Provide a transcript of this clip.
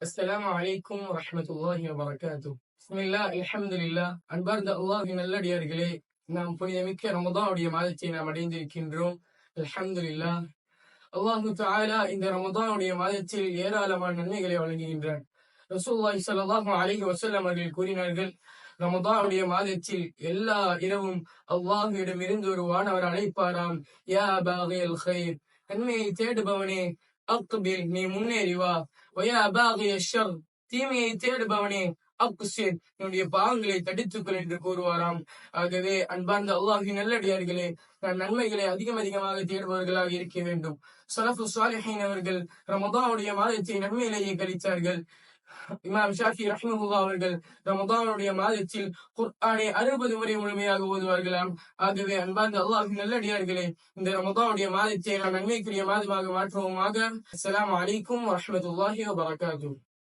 அஸ்லாம் அலைக்கும் வரமத்துல்லாஹி வபரகாத்து பிஸ்மில்லா அல்ஹம்துலில்லா அன்பார்ந்த அல்லாஹி நல்லடியார்களே நாம் புனிதமிக்க ரமதானுடைய மாதத்தை நாம் அடைந்திருக்கின்றோம். அல்ஹம்துலில்லா அல்லாஹு தாலா இந்த ரமதானுடைய மாதத்தில் ஏராளமான நன்மைகளை வழங்குகின்றான். ரசூல்லாஹி ஸல்லல்லாஹு அலைஹி வஸல்லம் அவர்கள் கூறினார்கள் ரமதானுடைய மாதத்தில் எல்லா இரவும் அல்லாஹ்விடம் இருந்து ஒரு வானவர் அழைப்பாராம். யா பாகியல் ஹைர் நன்மையை தேடுபவனே அக்பில் நீ முன்னேறி வா. ஒயா அபாகிய ஷர் தீமையை தேடுபவனே அக்குசிர் என்னுடைய பாவங்களை தடித்துக்கொள் என்று கூறுவாராம். ஆகவே அன்பார்ந்த அல்லாஹி நல்லடியார்களே நான் நன்மைகளை அதிகம் அதிகமாக தேடுபவர்களாக இருக்க வேண்டும். சலஃபு சுவாலிஹின் அவர்கள் ரமதாவுடைய மாதத்தை நன்மையிலேயே கழித்தார்கள். இமாம் ஷாஃபி ரஹ்மஹுல்லா அவர்கள் ரமதானுடைய மாதத்தில் குர்ஆனை அறுபது முறை முழுமையாக ஓதுவார்களாம். ஆகவே அன்பார்ந்த அல்லாஹ் நல்லடியார்களே இந்த ரமதானுடைய மாதத்தை நாம் நன்மைக்குரிய மாதமாக மாற்றுவோமாக. அஸ்லாம் அலைக்கும் வரமத்துல்லாஹி வபரகாத்துஹு.